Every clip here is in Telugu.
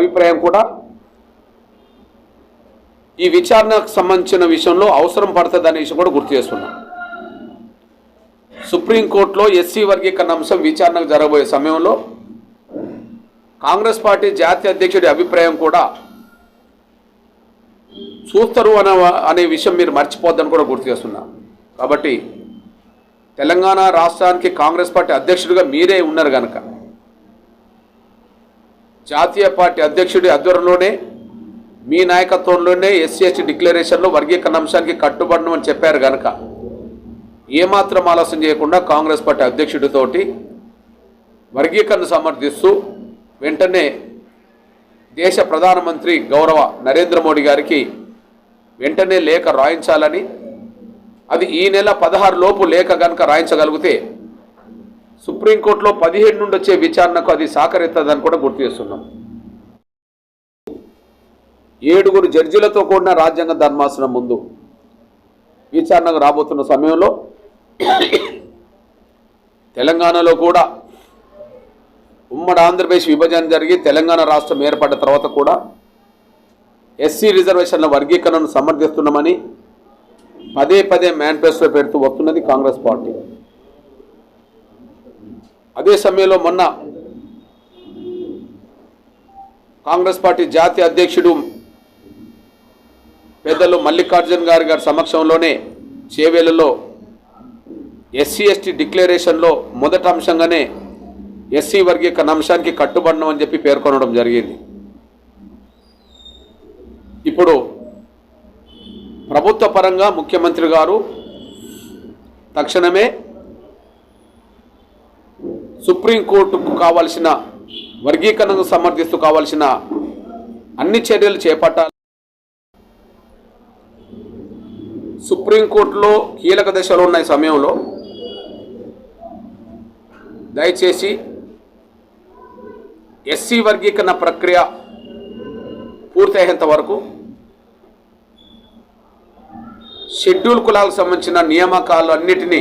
అభిప్రాయం కూడా. ఈ విచారణకు సంబంధించిన విషయంలో అవసరం పడుతుంది అనే విషయం కూడా గుర్తు చేస్తున్నాం సుప్రీంకోర్టులో ఎస్సీ వర్గీకరణ అంశం విచారణకు జరగబోయే సమయంలో కాంగ్రెస్ పార్టీ జాతీయ అధ్యక్షుడి అభిప్రాయం కూడా చూస్తారు అనే అనే విషయం మీరు మర్చిపోద్దని కూడా గుర్తు చేస్తున్నా కాబట్టి తెలంగాణ రాష్ట్రానికి కాంగ్రెస్ పార్టీ అధ్యక్షుడిగా మీరే ఉన్నారు కనుక జాతీయ పార్టీ అధ్యక్షుడి ఆధ్వర్యంలోనే మీ నాయకత్వంలోనే ఎస్సీ ఎస్టీ డిక్లరేషన్లో వర్గీకరణ అంశానికి కట్టుబడను అని చెప్పారు కనుక ఏమాత్రం ఆలస్యం చేయకుండా కాంగ్రెస్ పార్టీ అధ్యక్షుడితోటి వర్గీకరణ సమర్థిస్తూ వెంటనే దేశ ప్రధానమంత్రి గౌరవ నరేంద్ర మోడీ గారికి వెంటనే లేఖ రాయించాలని అది ఈ నెల పదహారు లోపు లేఖ కనుక రాయించగలిగితే సుప్రీంకోర్టులో పదిహేడు నుండి వచ్చే విచారణకు అది సహకరిస్తుందని కూడా గుర్తు చేస్తున్నాం. ఏడుగురు జడ్జీలతో కూడిన రాజ్యాంగ ధర్మాసనం ముందు విచారణకు రాబోతున్న సమయంలో తెలంగాణలో కూడా ఉమ్మడి ఆంధ్రప్రదేశ్ విభజన జరిగి తెలంగాణ రాష్ట్రం ఏర్పడ్డ తర్వాత కూడా ఎస్సీ రిజర్వేషన్ల వర్గీకరణను సమర్థిస్తున్నామని పదే పదే మేనిఫెస్టో పెడుతూ వస్తున్నది కాంగ్రెస్ పార్టీ. అదే సమయంలో మొన్న కాంగ్రెస్ పార్టీ జాతీయ అధ్యక్షుడు పెద్దలు మల్లికార్జున్ గారి గారి సమక్షంలోనే చేవేలలో ఎస్సీ ఎస్టీ డిక్లరేషన్లో మొదటి అంశంగానే ఎస్సీ వర్గీకరణ అంశానికి కట్టుబడినం అని చెప్పి పేర్కొనడం జరిగింది. ఇప్పుడు ప్రభుత్వ పరంగా ముఖ్యమంత్రి గారు తక్షణమే సుప్రీంకోర్టుకు కావాల్సిన వర్గీకరణకు సమర్థిస్తూ కావాల్సిన అన్ని చర్యలు చేపట్టాలి. సుప్రీంకోర్టులో కీలక దశలో ఉన్న సమయంలో. దయచేసి ఎస్సీ వర్గీకరణ ప్రక్రియ పూర్తయ్యేంత వరకు షెడ్యూల్ కులాలకు సంబంధించిన నియామకాలు అన్నిటినీ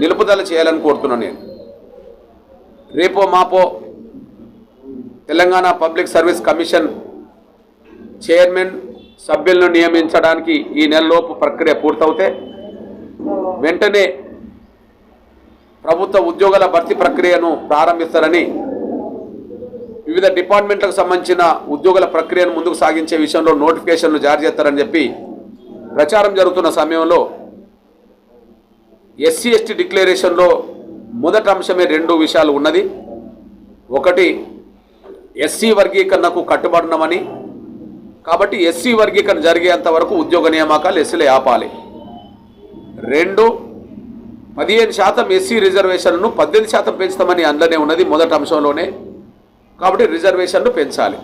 నిలుపుదల చేయాలని కోరుతున్నాను నేను. రేపో మాపో Telangana Public Service Commission chairman సభ్యులను నియమించడానికి ఈ నెలలోపు ప్రక్రియ పూర్తవుతే వెంటనే ప్రభుత్వ ఉద్యోగాల భర్తీ ప్రక్రియను ప్రారంభిస్తారని వివిధ డిపార్ట్మెంట్లకు సంబంధించిన ఉద్యోగుల ప్రక్రియను ముందుకు సాగించే విషయంలో నోటిఫికేషన్లు జారీ చేస్తారని చెప్పి ప్రచారం జరుగుతున్న సమయంలో ఎస్సీ ఎస్టీ డిక్లరేషన్లో మొదటి అంశమే రెండు విషయాలు ఉన్నది. ఒకటి ఎస్సీ వర్గీకరణకు కట్టుబడినమని. కాబట్టి ఎస్సీ వర్గీకరణ జరిగేంత వరకు ఉద్యోగ నియామకాలు ఎస్సీలు ఆపాలి. రెండు పదిహేను శాతం ఎస్సీ రిజర్వేషన్ను పద్దెనిమిది శాతం పెంచుతామని అందులోనే ఉన్నది మొదటి అంశంలోనే. కాబట్టి రిజర్వేషన్ను పెంచాలి.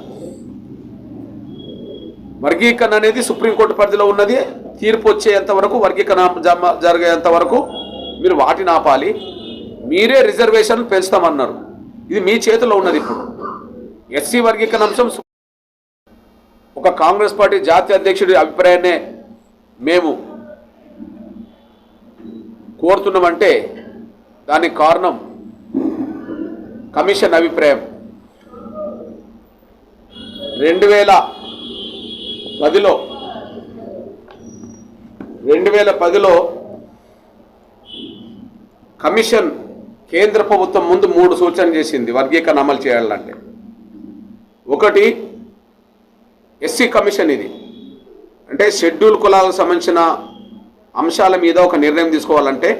వర్గీకరణ అనేది సుప్రీంకోర్టు పరిధిలో ఉన్నది. తీర్పు వచ్చేంత వరకు వర్గీకరణ జమ జరిగేంత వరకు మీరు వాటిని ఆపాలి. మీరే రిజర్వేషన్ పెంచుతామన్నారు. ఇది మీ చేతిలో ఉన్నది ఇప్పుడు. ఎస్సీ వర్గీకరణ అంశం ఒక కాంగ్రెస్ పార్టీ జాతీయ అధ్యక్షుడి అభిప్రాయాన్నే మేము కోరుతున్నామంటే దానికి కారణం కమిషన్ అభిప్రాయం. రెండు వేల పదిలో రెండు వేల పదిలో కమిషన్ కేంద్ర ప్రభుత్వం ముందు మూడు సూచనలు చేసింది వర్గీకరణ అమలు చేయాలంటే. ఒకటి ఎస్సీ కమిషన్ ఇది. అంటే షెడ్యూల్ కులాలకు సంబంధించిన అంశాల మీద ఒక నిర్ణయం తీసుకోవాలంటే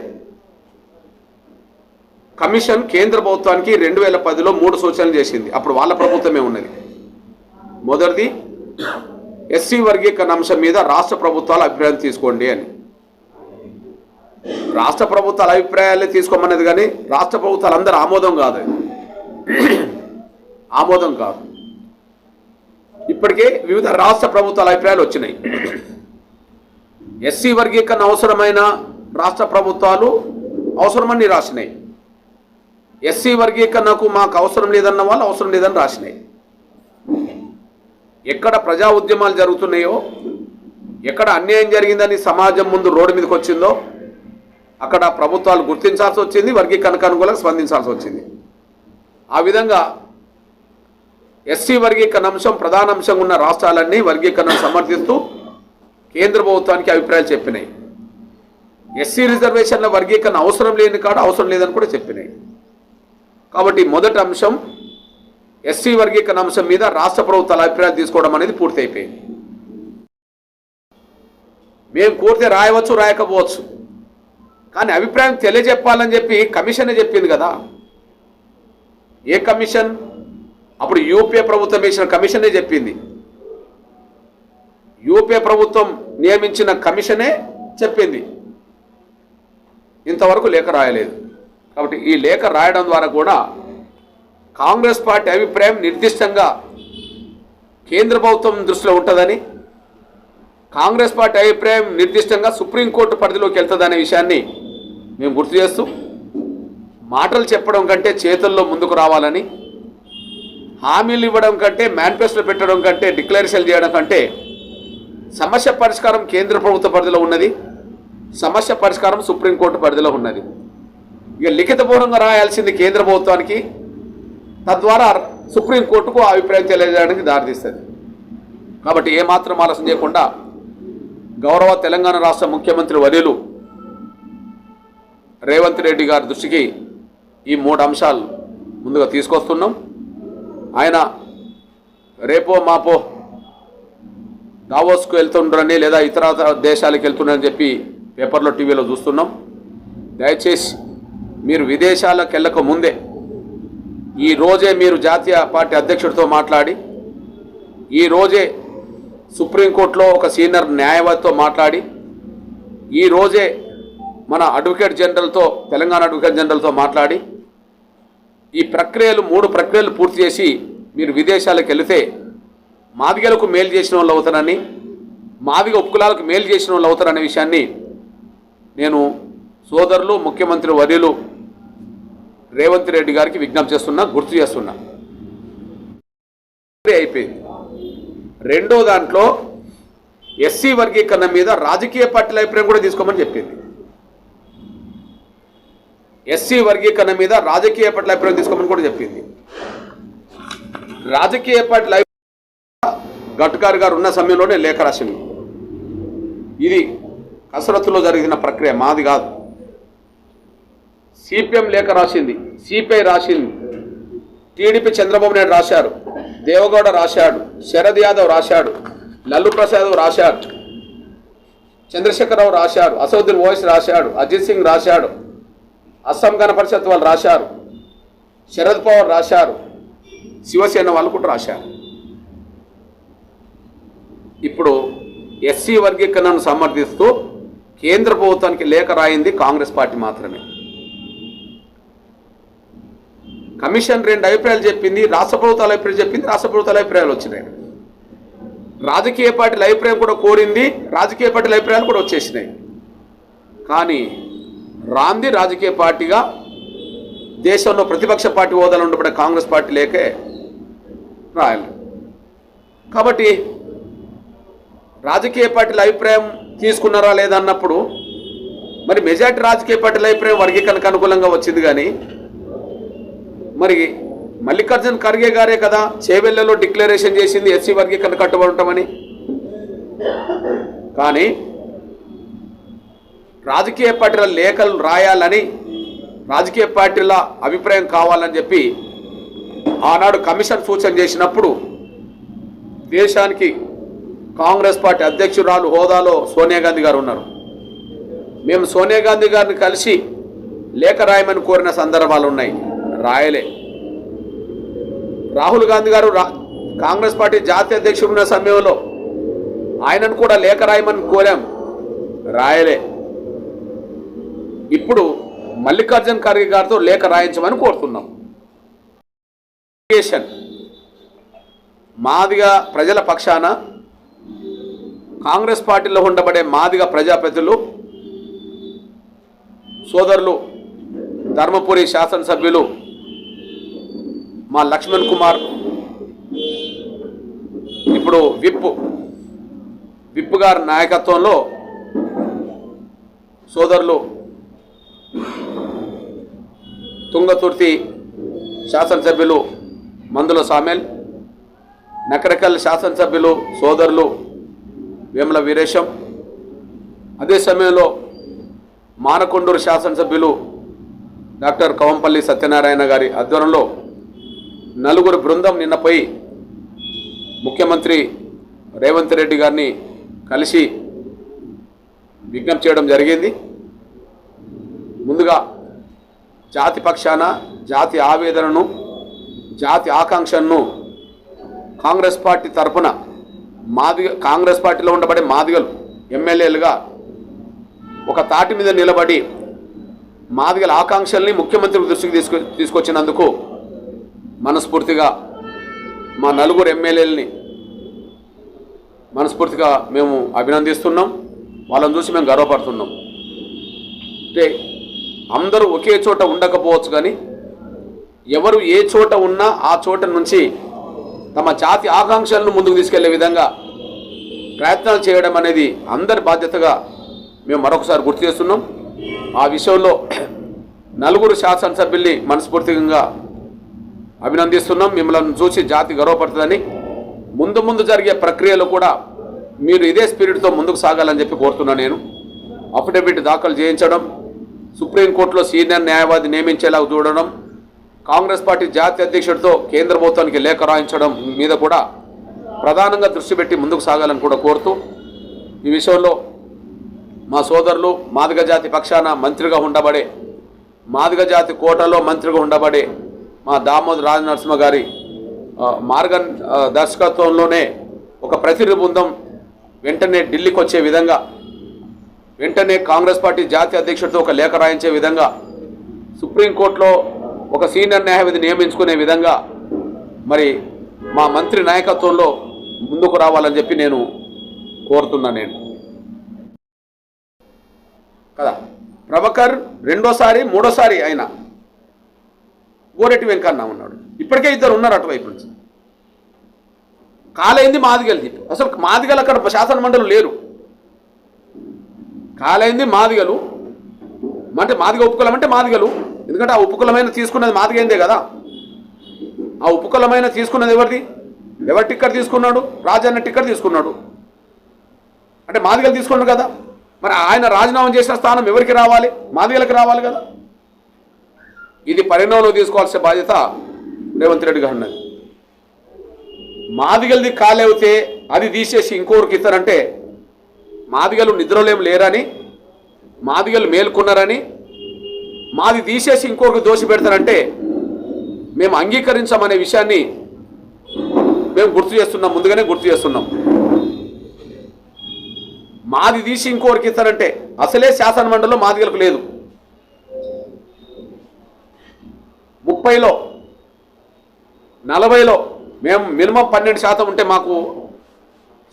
కమిషన్ కేంద్ర ప్రభుత్వానికి రెండు వేల పదిలో మూడు సూచనలు చేసింది. అప్పుడు వాళ్ళ ప్రభుత్వమే ఉన్నది. మొదటిది ఎస్సీ వర్గీకరణ అంశం మీద రాష్ట్ర ప్రభుత్వాలు అభిప్రాయం తీసుకోండి అని. రాష్ట్ర ప్రభుత్వాల అభిప్రాయాలే తీసుకోమనేది కానీ రాష్ట్ర ప్రభుత్వాలు అందరూ ఆమోదం కాదు ఆమోదం కాదు. ఇప్పటికే వివిధ రాష్ట్ర ప్రభుత్వాల అభిప్రాయాలు వచ్చినాయి. ఎస్సీ వర్గీకరణ అవసరమైన రాష్ట్ర ప్రభుత్వాలు అవసరమని రాసినాయి. ఎస్సీ వర్గీకరణకు మాకు అవసరం లేదన్న వాళ్ళు అవసరం లేదని రాసినాయి. ఎక్కడ ప్రజా ఉద్యమాలు జరుగుతున్నాయో ఎక్కడ అన్యాయం జరిగిందని సమాజం ముందు రోడ్డు మీదకి వచ్చిందో అక్కడ ప్రభుత్వాలు గుర్తించాల్సి వచ్చింది వర్గీకరణకు అనుకూలంగా స్పందించాల్సి వచ్చింది. ఆ విధంగా ఎస్సీ వర్గీకరణ అంశం ప్రధాన అంశంగా ఉన్న రాష్ట్రాలన్నీ వర్గీకరణను సమర్థిస్తూ కేంద్ర ప్రభుత్వానికి అభిప్రాయాలు చెప్పినాయి. ఎస్సీ రిజర్వేషన్ల వర్గీకరణ అవసరం లేని కాడ అవసరం లేదని కూడా చెప్పినాయి. కాబట్టి మొదటి అంశం ఎస్సీ వర్గీకరణ అంశం మీద రాష్ట్ర ప్రభుత్వాల అభిప్రాయాలు తీసుకోవడం అనేది పూర్తయిపోయింది. మేము కోరితే రాయవచ్చు రాయకపోవచ్చు. కానీ అభిప్రాయం తెలియజెప్పాలని చెప్పి కమిషనే చెప్పింది కదా. ఏ కమిషన్? అప్పుడు యూపీఏ ప్రభుత్వం వేసిన కమిషనే చెప్పింది. యూపీఏ ప్రభుత్వం నియమించిన కమిషనే చెప్పింది. ఇంతవరకు లేఖ రాయలేదు. కాబట్టి ఈ లేఖ రాయడం ద్వారా కూడా కాంగ్రెస్ పార్టీ అభిప్రాయం నిర్దిష్టంగా కేంద్ర ప్రభుత్వం దృష్టిలో ఉంటుందని కాంగ్రెస్ పార్టీ అభిప్రాయం నిర్దిష్టంగా సుప్రీంకోర్టు పరిధిలోకి వెళ్తుందనే విషయాన్ని మేము గుర్తు చేస్తూ మాటలు చెప్పడం కంటే చేతుల్లో ముందుకు రావాలని హామీలు ఇవ్వడం కంటే మేనిఫెస్టో పెట్టడం కంటే డిక్లరేషన్ చేయడం కంటే సమస్య పరిష్కారం కేంద్ర ప్రభుత్వ పరిధిలో ఉన్నది. సమస్య పరిష్కారం సుప్రీంకోర్టు పరిధిలో ఉన్నది. ఇక లిఖితపూర్వంగా రాయాల్సింది కేంద్ర ప్రభుత్వానికి తద్వారా సుప్రీంకోర్టుకు అభిప్రాయం తెలియజేయడానికి దారితీస్తుంది. కాబట్టి ఏమాత్రం ఆలస్యం చేయకుండా గౌరవ తెలంగాణ రాష్ట్ర ముఖ్యమంత్రి వర్యులు రేవంత్ రెడ్డి గారి దృష్టికి ఈ మూడు అంశాలు ముందుగా తీసుకొస్తున్నాం. ఆయన రేపో మాపో దావోస్కు వెళ్తుండ్రని లేదా ఇతర దేశాలకు వెళ్తుండని చెప్పి పేపర్లో టీవీలో చూస్తున్నాం. దయచేసి మీరు విదేశాలకు వెళ్ళక ముందే ఈ రోజే మీరు జాతీయ పార్టీ అధ్యక్షుడితో మాట్లాడి ఈ రోజే సుప్రీంకోర్టులో ఒక సీనియర్ న్యాయవాదితో మాట్లాడి ఈరోజే మన అడ్వకేట్ జనరల్తో తెలంగాణ అడ్వకేట్ జనరల్తో మాట్లాడి ఈ ప్రక్రియలు మూడు ప్రక్రియలు పూర్తి చేసి మీరు విదేశాలకు వెళితే మాదిగలకు మేలు చేసిన వాళ్ళు అవుతారని మాదిగ ఉపకులాలకు మేలు చేసిన వాళ్ళు అవుతారనే విషయాన్ని నేను సోదరులు ముఖ్యమంత్రి వర్యులు రేవంత్ రెడ్డి గారికి విజ్ఞప్తి చేస్తున్నా గుర్తు చేస్తున్నా. అయిపోయింది. రెండో దాంట్లో ఎస్సీ వర్గీకరణ మీద రాజకీయ పార్టీల అభిప్రాయం కూడా తీసుకోమని చెప్పింది. ఎస్సీ వర్గీకరణ మీద రాజకీయ పార్టీల అభిప్రాయం తీసుకోమని కూడా చెప్పింది. రాజకీయ పార్టీల అభిప్రాయం గారు ఉన్న సమయంలోనే లేఖ రాసింది. ఇది కసరత్తులో జరిగిన ప్రక్రియ మాది కాదు. సిపిఎం లేఖ రాసింది సిపిఐ రాసింది. టీడీపీ చంద్రబాబు నాయుడు రాశారు. దేవగౌడ రాశాడు శరద్ యాదవ్ రాశాడు లల్లు ప్రసాద్ రాశాడు చంద్రశేఖరరావు రాశాడు అసౌద్దీన్ ఓవైస్ రాశాడు అజిత్ సింగ్ రాశాడు అస్సాం గణ పరిషత్ వాళ్ళు రాశారు శరద్ పవార్ రాశారు శివసేన వాళ్ళు కూడా రాశారు. ఇప్పుడు ఎస్సీ వర్గీకరణను సమర్థిస్తూ కేంద్ర ప్రభుత్వానికి లేఖ రాయింది కాంగ్రెస్ పార్టీ మాత్రమే. కమిషన్ రెండు అభిప్రాయాలు చెప్పింది రాష్ట్ర ప్రభుత్వాల అభిప్రాయం చెప్పింది రాష్ట్ర ప్రభుత్వాల అభిప్రాయాలు వచ్చినాయి. రాజకీయ పార్టీల అభిప్రాయం కూడా కోరింది రాజకీయ పార్టీల అభిప్రాయాలు కూడా వచ్చేసినాయి. కానీ రాంది రాజకీయ పార్టీగా దేశంలో ప్రతిపక్ష పార్టీ హోదాలో ఉండబడే కాంగ్రెస్ పార్టీ లేకే రాయాలి కాబట్టి రాజకీయ పార్టీల అభిప్రాయం తీసుకున్నారా లేదా అన్నప్పుడు మరి మెజార్టీ రాజకీయ పార్టీల అభిప్రాయం వర్గీకరణకు అనుకూలంగా వచ్చింది కానీ మరి మల్లికార్జున్ ఖర్గే గారే కదా చేవెళ్ళలో డిక్లరేషన్ చేసింది ఎస్సీ వర్గీకరణ కట్టుబడి ఉంటామని కానీ రాజకీయ పార్టీల లేఖలు రాయాలని రాజకీయ పార్టీల అభిప్రాయం కావాలని చెప్పి ఆనాడు కమిషన్ సూచన చేసినప్పుడు దేశానికి కాంగ్రెస్ పార్టీ అధ్యక్షురాలు హోదాలో సోనియా గాంధీ గారు ఉన్నారు. మేము సోనియా గాంధీ గారిని కలిసి లేఖ రాయమని కోరిన సందర్భాలు ఉన్నాయి. రాయలే. రాహుల్ గాంధీ గారు రా కాంగ్రెస్ పార్టీ జాతీయ అధ్యక్షుడు ఉన్న సమయంలో ఆయనను కూడా లేఖ రాయమని కోరాం. రాయలే. ఇప్పుడు మల్లికార్జున్ ఖర్గే గారితో లేఖ రాయించమని కోరుతున్నాం. మాదిగా ప్రజల పక్షాన కాంగ్రెస్ పార్టీలో ఉండబడే మాదిగా ప్రజాప్రతినిధులు సోదరులు ధర్మపురి శాసనసభ్యులు మా లక్ష్మణ్ కుమార్. ఇప్పుడు విప్ విప్ గారి నాయకత్వంలో సోదరులు తుంగతుర్తి శాసనసభ్యులు మందుల సామెల్ నకరకల్ శాసనసభ్యులు సోదరులు వేముల వీరేశం అదే సమయంలో మానకొండూరు శాసనసభ్యులు డాక్టర్ కవంపల్లి సత్యనారాయణ గారి ఆధ్వర్యంలో నలుగురు బృందం నిన్నపై ముఖ్యమంత్రి రేవంత్ రెడ్డి గారిని కలిసి విజ్ఞప్తి చేయడం జరిగింది. ముందుగా జాతి పక్షాన జాతి ఆవేదనను జాతి ఆకాంక్షను కాంగ్రెస్ పార్టీ తరఫున మాదిగ కాంగ్రెస్ పార్టీలో ఉండబడే మాదిగలు ఎమ్మెల్యేలుగా ఒక తాటి మీద నిలబడి మాదిగల ఆకాంక్షల్ని ముఖ్యమంత్రి దృష్టికి తీసుకు తీసుకొచ్చినందుకు మనస్ఫూర్తిగా మా నలుగురు ఎమ్మెల్యేలని మనస్ఫూర్తిగా మేము అభినందిస్తున్నాం. వాళ్ళని చూసి మేము గర్వపడుతున్నాం. అంటే అందరూ ఒకే చోట ఉండకపోవచ్చు కానీ ఎవరు ఏ చోట ఉన్నా ఆ చోట నుంచి తమ జాతి ఆకాంక్షలను ముందుకు తీసుకెళ్ళే విధంగా ప్రయత్నాలు చేయడం అనేది అందరి బాధ్యతగా మేము మరొకసారి గుర్తు చేస్తున్నాం. ఆ విషయంలో నలుగురు శాసనసభ్యుల్ని మనస్ఫూర్తిగా అభినందిస్తున్నాం. మిమ్మల్ని చూసి జాతి గర్వపడుతుందని ముందు ముందు జరిగే ప్రక్రియలో కూడా మీరు ఇదే స్పిరిట్తో ముందుకు సాగాలని చెప్పి కోరుతున్నాను నేను. అఫిడవిట్ దాఖలు చేయించడం సుప్రీంకోర్టులో సీనియర్ న్యాయవాది నియమించేలా చూడడం కాంగ్రెస్ పార్టీ జాతీయ అధ్యక్షుడితో కేంద్ర ప్రభుత్వానికి లేఖ రాయించడం మీద కూడా ప్రధానంగా దృష్టి పెట్టి ముందుకు సాగాలని కూడా కోరుతూ ఈ విషయంలో మా సోదరులు మాదిగ జాతి పక్షాన మంత్రిగా ఉండబడే మాదిగ జాతి కోటలో మంత్రిగా ఉండబడే మా దామోదర్ రాజ నరసింహ గారి మార్గ మార్గన్ దర్శకత్వంలోనే ఒక ప్రతినిధి బృందం వెంటనే ఢిల్లీకి వచ్చే విధంగా వెంటనే కాంగ్రెస్ పార్టీ జాతీయ అధ్యక్షుడితో ఒక లేఖ రాయించే విధంగా సుప్రీంకోర్టులో ఒక సీనియర్ న్యాయవాది నియమించుకునే విధంగా మరి మా మంత్రి నాయకత్వంలో ముందుకు రావాలని చెప్పి నేను కోరుతున్నా నేను. కదా? ప్రభాకర్ రెండోసారి మూడోసారి అయినా గోరెట్టి వెంకన్న ఉన్నాడు. ఇప్పటికే ఇద్దరు ఉన్నారు అటువైపు నుంచి. కాలైంది మాదిగలది అసలు మాదిగలు అక్కడ శాసన మండలి లేరు. కాలైంది మాదిగలు. అంటే మాదిగ ఉపకులం అంటే మాదిగలు. ఎందుకంటే ఆ ఉపకులమైన తీసుకున్నది మాదిగైందే కదా. ఆ ఉపకులమైన తీసుకున్నది ఎవరిది? ఎవరి టిక్కెట్ తీసుకున్నాడు? రాజన్న టిక్కెట్ తీసుకున్నాడు. అంటే మాదిగలు తీసుకున్నాడు కదా. మరి ఆయన రాజీనామా చేసిన స్థానం ఎవరికి రావాలి? మాదిగలకు రావాలి కదా. ఇది పరిణామంలో తీసుకోవాల్సిన బాధ్యత రేవంత్ రెడ్డి గారు ఉన్నది. మాదిగలది కాలేవితే అది తీసేసి ఇంకోరికి ఇస్తారంటే మాదిగలు నిద్రలేం లేరని మాదిగలు మేల్కొన్నారని మాది తీసేసి ఇంకొకరికి దోషి పెడతారంటే మేము అంగీకరించమనే విషయాన్ని మేము గుర్తు చేస్తున్నాం ముందుగానే గుర్తు చేస్తున్నాం. మాది తీసి ఇంకోరికి ఇస్తారంటే అసలే శాసనమండలిలో మాదిగలకు లేదు. ముప్పైలో నలభైలో మేము మినిమం పన్నెండు శాతం ఉంటే మాకు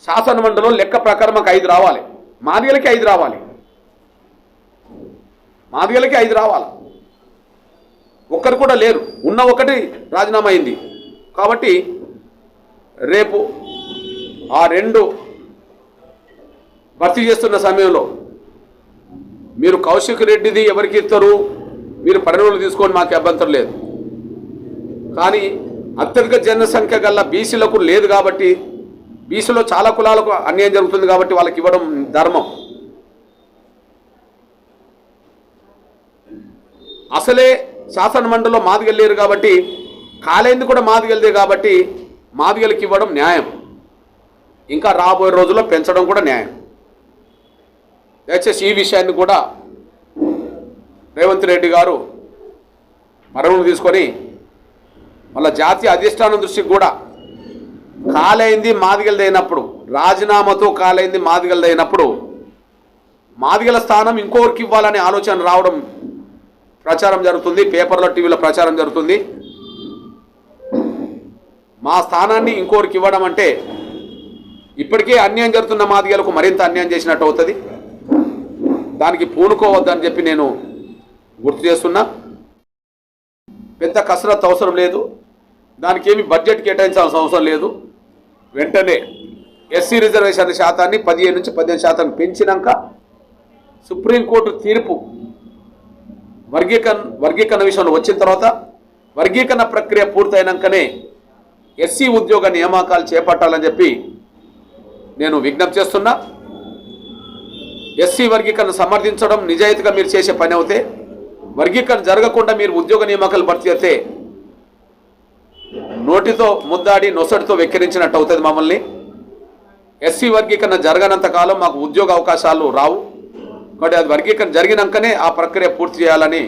శాసనమండలం లెక్క ప్రకారం మాకు ఐదు రావాలి. మాదిగలకి ఐదు రావాలి. మాదిగలకి ఐదు రావాలి. ఒక్కరు కూడా లేరు. ఉన్న ఒకటి రాజీనామా అయింది. కాబట్టి రేపు ఆ రెండు భర్తీ చేస్తున్న సమయంలో మీరు కౌశిక్ రెడ్డిది ఎవరికి ఇస్తారు? మీరు పరిణామాలు తీసుకొని మాకు అభ్యంతరం లేదు. కానీ అత్యధిక జనసంఖ్య గల బీసీలకు లేదు కాబట్టి బీసీలో చాలా కులాలకు అన్యాయం జరుగుతుంది కాబట్టి వాళ్ళకి ఇవ్వడం ధర్మం. అసలే శాసనమండలిలో మాదిగెళ్ళారు లేరు కాబట్టి కాలేంది కూడా మాదిగెళ్ళదే కాబట్టి మాదిగలకి ఇవ్వడం న్యాయం. ఇంకా రాబోయే రోజుల్లో పెంచడం కూడా న్యాయం. దయచేసి ఈ విషయాన్ని కూడా రేవంత్ రెడ్డి గారు మరణం తీసుకొని మళ్ళీ జాతీయ అధిష్టానం దృష్టికి కూడా కాలైంది మాదిగలదైనప్పుడు రాజీనామాతో కాలైంది మాదిగలదైనప్పుడు మాదిగల స్థానం ఇంకొకరికి ఇవ్వాలనే ఆలోచన రావడం ప్రచారం జరుగుతుంది పేపర్లో టీవీలో ప్రచారం జరుగుతుంది. మా స్థానాన్ని ఇంకోరికి ఇవ్వడం అంటే ఇప్పటికే అన్యాయం జరుగుతున్న మాదిగలకు మరింత అన్యాయం చేసినట్టు అవుతుంది. దానికి పూనుకోవద్దని చెప్పి నేను గుర్తు చేస్తున్నా. పెద్ద కసరత్తు అవసరం లేదు. దానికి ఏమి బడ్జెట్ కేటాయించాల్సిన అవసరం లేదు. వెంటనే ఎస్సీ రిజర్వేషన్ శాతాన్ని పదిహేను నుంచి పదిహేను శాతం పెంచినాక సుప్రీంకోర్టు తీర్పు వర్గీకరణ వర్గీకరణ విషయంలో వచ్చిన తర్వాత వర్గీకరణ ప్రక్రియ పూర్తయినాకనే ఎస్సీ ఉద్యోగ నియామకాలు చేపట్టాలని చెప్పి నేను విజ్ఞప్తి చేస్తున్నా. ఎస్సీ వర్గీకరణ సమర్థించడం నిజాయితీగా మీరు చేసే పని అవుతే వర్గీకరణ జరగకుండా మీరు ఉద్యోగ నియామకాలు భర్తీ చేస్తే నోటితో ముద్దాడి నొసటితో వెక్కిరించినట్టు అవుతుంది మమ్మల్ని. ఎస్సీ వర్గీకరణ జరగనంత కాలం మాకు ఉద్యోగ అవకాశాలు రావు. కాబట్టి అది వర్గీకరణ జరిగినాకనే ఆ ప్రక్రియ పూర్తి చేయాలని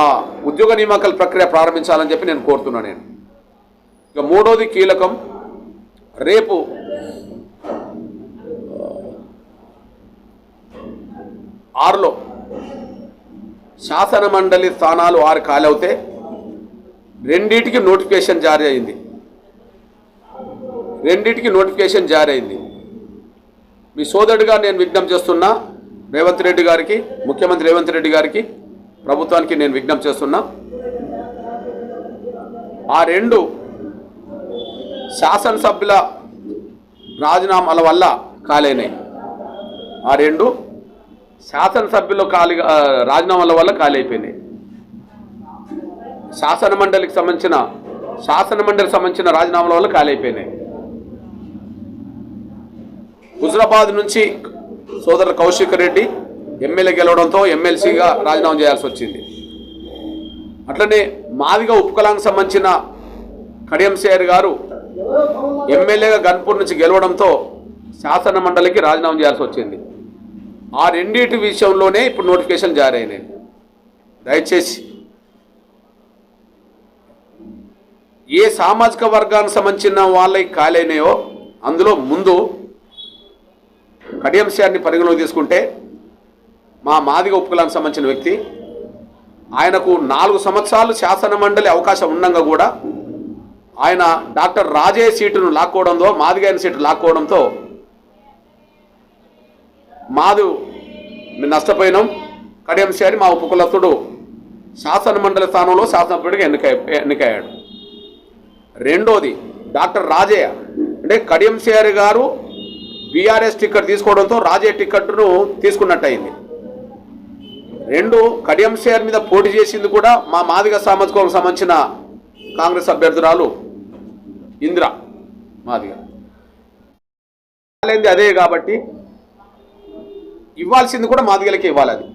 ఆ ఉద్యోగ నియామకాల ప్రక్రియ ప్రారంభించాలని చెప్పి నేను కోరుతున్నాను నేను. ఇక మూడోది కీలకం. రేపు ఆరులో శాసన మండలి స్థానాలు ఆరు ఖాళీ అవుతాయి రెండింటికి నోటిఫికేషన్ జారీ అయింది. రెండింటికి నోటిఫికేషన్ జారీ అయింది. మీ సోదరుడిగా నేను విజ్ఞప్తి చేస్తున్నా రేవంత్ రెడ్డి గారికి ముఖ్యమంత్రి రేవంత్ రెడ్డి గారికి ప్రభుత్వానికి నేను విజ్ఞప్తి చేస్తున్నా. ఆ రెండు శాసనసభ్యుల రాజీనామాల వల్ల ఖాళీనాయి ఆ రెండు శాసనసభ్యులు ఖాళీ రాజీనామాల వల్ల ఖాళీ అయిపోయినాయి. శాసన మండలికి సంబంధించిన శాసన మండలికి సంబంధించిన రాజీనామాల వల్ల కాలైపోయినాయి అయిపోయినాయి హుజరాబాద్ నుంచి సోదరుడు కౌశిక్ రెడ్డి ఎమ్మెల్యే గెలవడంతో ఎమ్మెల్సీగా రాజీనామా చేయాల్సి వచ్చింది. అట్లనే మాదిగా ఉపకులానికి సంబంధించిన కడియంశేర్ గారు ఎమ్మెల్యేగా గన్పూర్ నుంచి గెలవడంతో శాసన మండలికి రాజీనామా చేయాల్సి వచ్చింది. ఆ రెండింటి విషయంలోనే ఇప్పుడు నోటిఫికేషన్ జారీ అయినాయి. దయచేసి ఏ సామాజిక వర్గానికి సంబంధించిన వాళ్ళకి ఖాళీనాయో అందులో ముందు కడియంశాన్ని పరిగణలోకి తీసుకుంటే మా మాదిగ ఉపకులానికి సంబంధించిన వ్యక్తి ఆయనకు నాలుగు సంవత్సరాలు శాసన మండలి అవకాశం ఉండగా కూడా ఆయన డాక్టర్ రాజే సీటును లాక్కోవడంతో మాదిగైన సీటు లాక్కోవడంతో మాదు మేము నష్టపోయినాం. కడియం మా ఉపకులతుడు శాసన మండలి స్థానంలో శాసనసభ్యుడిగా ఎన్నిక ఎన్నికయ్యాడు. రెండోది డాక్టర్ రాజయ్య. అంటే కడియం గారు బీఆర్ఎస్ టికెట్ తీసుకోవడంతో రాజయ్య టికెట్ను తీసుకున్నట్టు అయింది రెండు కడియం మీద పోటీ చేసింది కూడా మా మాదిగ సామాజిక సంబంధించిన కాంగ్రెస్ అభ్యర్థురాలు ఇందిర మాదిగ. ఇవ్వాలింది అదే కాబట్టి ఇవ్వాల్సింది కూడా మాదిగలకే ఇవ్వాలి అది.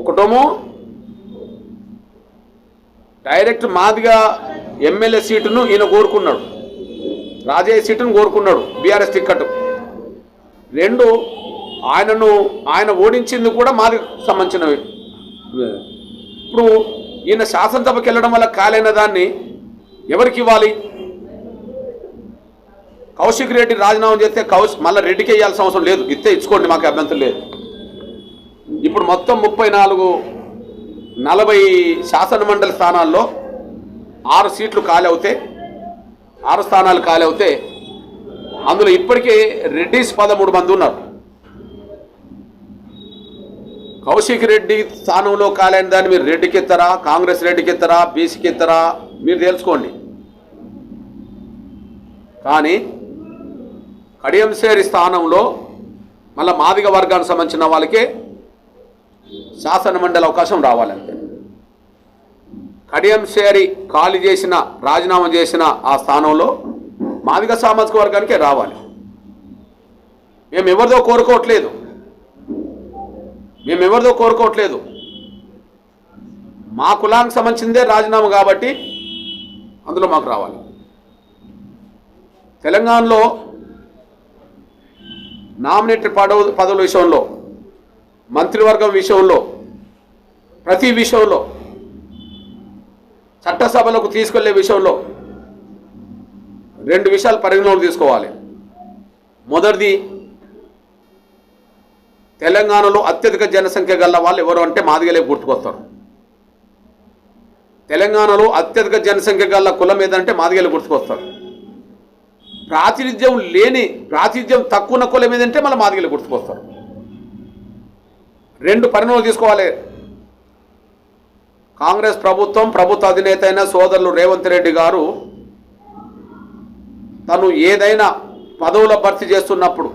ఒకటోమో డైరెక్ట్ మాదిగా ఎమ్మెల్యే సీటును ఈయన కోరుకున్నాడు. రాజయ్య సీటును కోరుకున్నాడు బీఆర్ఎస్ టిక్కెట్ రెండు ఆయనను ఆయన ఓడించింది కూడా మాది సంబంధించినవి. ఇప్పుడు ఈయన శాసనసభకి వెళ్ళడం వల్ల కాలైన దాన్ని ఎవరికి ఇవ్వాలి? కౌశిక్ రెడ్డి రాజీనామా చేస్తే కౌశ్ మళ్ళీ రెడ్డికి ఇవ్వాల్సిన అవసరం లేదు. ఇస్తే ఇచ్చుకోండి మాకు అభ్యంతరం లేదు. ఇప్పుడు మొత్తం ముప్పై నాలుగు నలభై శాసనమండలి స్థానాల్లో ఆరు సీట్లు ఖాళీ అవుతే ఆరు స్థానాలు ఖాళీ అవుతే అందులో ఇప్పటికే రెడ్డిస్ పదమూడు మంది ఉన్నారు. కౌశిక్ రెడ్డి స్థానంలో ఖాళీ దాన్ని మీరు రెడ్డికి ఇస్తారా కాంగ్రెస్ రెడ్డికి ఇస్తారా బీసీకి ఇస్తారా మీరు తెలుసుకోండి. కానీ కడియంశేరి స్థానంలో మళ్ళీ మాదిగ వర్గానికి సంబంధించిన వాళ్ళకే శాసనమండలి అవకాశం రావాలంటే కడియంశేరి ఖాళీ చేసిన రాజీనామా చేసిన ఆ స్థానంలో మాదిగ సామాజిక వర్గానికే రావాలి. మేము ఎవరిదో కోరుకోవట్లేదు. మేము ఎవరిదో కోరుకోవట్లేదు. మా కులానికి సంబంధించిందే రాజీనామా కాబట్టి అందులో మాకు రావాలి. తెలంగాణలో నామినేటెడ్ పదవు పదవుల విషయంలో మంత్రివర్గం విషయంలో ప్రతి విషయంలో చట్టసభలకు తీసుకెళ్ళే విషయంలో రెండు విషయాలు పరిగణలోకి తీసుకోవాలి. మొదటిది తెలంగాణలో అత్యధిక జనసంఖ్య గల వాళ్ళు ఎవరు అంటే మాదిగలే గుర్తుకొస్తారు. తెలంగాణలో అత్యధిక జనసంఖ్య గల కులం ఏదంటే మాదిగలే గుర్తుకొస్తారు. ప్రాతినిధ్యం లేని ప్రాతినిధ్యం తక్కువ కులం ఏదంటే మళ్ళీ మాదిగలే గుర్తుకొస్తారు. రెండు పరిణామాలు తీసుకోవాలి. కాంగ్రెస్ ప్రభుత్వం ప్రభుత్వ అధినేత అయిన సోదరులు రేవంత్ రెడ్డి గారు తను ఏదైనా పదవుల భర్తీ చేస్తున్నప్పుడు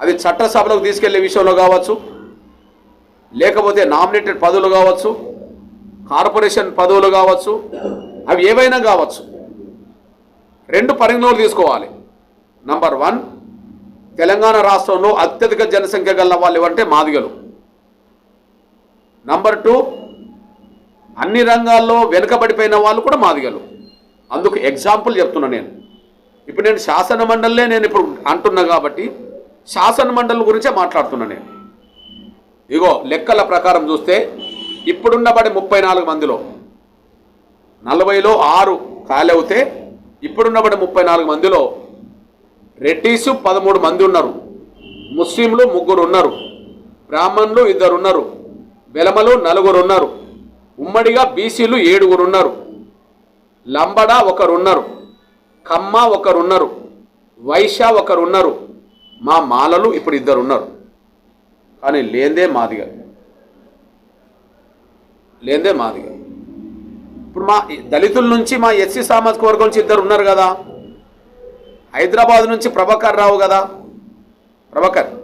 అది చట్టసభలకు తీసుకెళ్ళే విషయంలో కావచ్చు లేకపోతే నామినేటెడ్ పదవులు కావచ్చు కార్పొరేషన్ పదవులు కావచ్చు అవి ఏవైనా కావచ్చు. రెండు పరిగణలోకి తీసుకోవాలి. నంబర్ వన్ తెలంగాణ రాష్ట్రంలో అత్యధిక జనసంఖ్య గల వాళ్ళు ఏమంటే మాదిగలు. నంబర్ టూ అన్ని రంగాల్లో వెనుకబడిపోయిన వాళ్ళు కూడా మాదిగలు. అందుకు ఎగ్జాంపుల్ చెప్తున్నా నేను. ఇప్పుడు నేను శాసన మండలినే నేను ఇప్పుడు అంటున్నా కాబట్టి శాసన మండలి గురించే మాట్లాడుతున్నా నేను. ఇగో లెక్కల ప్రకారం చూస్తే ఇప్పుడున్నబడి ముప్పై నాలుగు మందిలో నలభైలో ఆరు ఖాళీ అవుతే ఇప్పుడున్నబడి ముప్పై నాలుగు మందిలో రెడ్డీసు పదమూడు మంది ఉన్నారు. ముస్లింలు ముగ్గురు ఉన్నారు. బ్రాహ్మణులు ఇద్దరు ఉన్నారు. వెలమలు నలుగురు ఉన్నారు ఉమ్మడిగా బీసీలు ఏడుగురు ఉన్నారు లంబడ ఒకరున్నారు. కమ్మ ఒకరున్నారు. వైశ్య ఒకరున్నారు. మా మాలలు ఇప్పుడు ఇద్దరు ఉన్నారు కానీ లేందే మాదిగా. లేందే మాదిగా. ఇప్పుడు మా దళితుల నుంచి మా ఎస్సీ సామాజిక వర్గం నుంచి ఇద్దరు ఉన్నారు కదా. హైదరాబాద్ నుంచి ప్రభాకర్ రావు కదా. ప్రభాకర్.